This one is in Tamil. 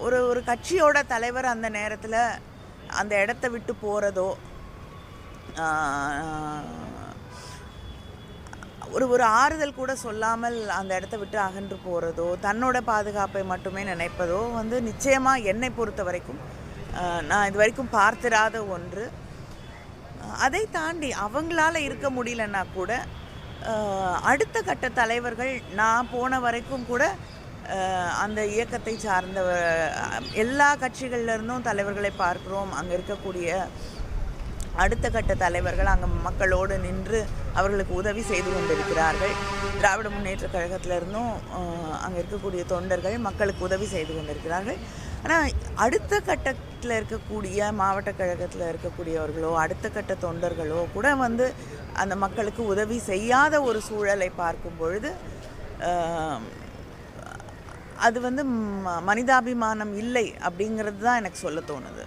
ஒரு ஒரு கட்சியோட தலைவர் அந்த நேரத்தில் அந்த இடத்த விட்டு போகிறதோ ஒரு ஒரு ஆறுதல் கூட சொல்லாமல் அந்த இடத்த விட்டு அகன்று போகிறதோ தன்னோட பாதுகாப்பை மட்டுமே நினைப்பதோ வந்து நிச்சயமாக என்னை பொறுத்த வரைக்கும் நான் இது வரைக்கும் பார்த்திராத ஒன்று. அதை தாண்டி அவங்களால இருக்க முடியலன்னா கூட அடுத்த கட்ட தலைவர்கள் நான் போன வரைக்கும் கூட அந்த இயக்கத்தை சார்ந்த எல்லா கட்சிகள்லேருந்தும் தலைவர்களை பார்க்கிறோம். அங்கே இருக்கக்கூடிய அடுத்த கட்ட தலைவர்கள் அங்கே மக்களோடு நின்று அவர்களுக்கு உதவி செய்து கொண்டிருக்கிறார்கள். திராவிட முன்னேற்ற கழகத்திலிருந்தும் அங்கே இருக்கக்கூடிய தொண்டர்கள் மக்களுக்கு உதவி செய்து கொண்டிருக்கிறார்கள். ஆனால் அடுத்த கட்டத்தில் இருக்கக்கூடிய மாவட்ட கழகத்தில் இருக்கக்கூடியவர்களோ அடுத்த கட்ட தொண்டர்களோ கூட வந்து அந்த மக்களுக்கு உதவி செய்யாத ஒரு சூழலை பார்க்கும் பொழுது அது வந்து ம- மனிதாபிமானம் இல்லை அப்படிங்கிறது தான் எனக்கு சொல்ல தோணுது.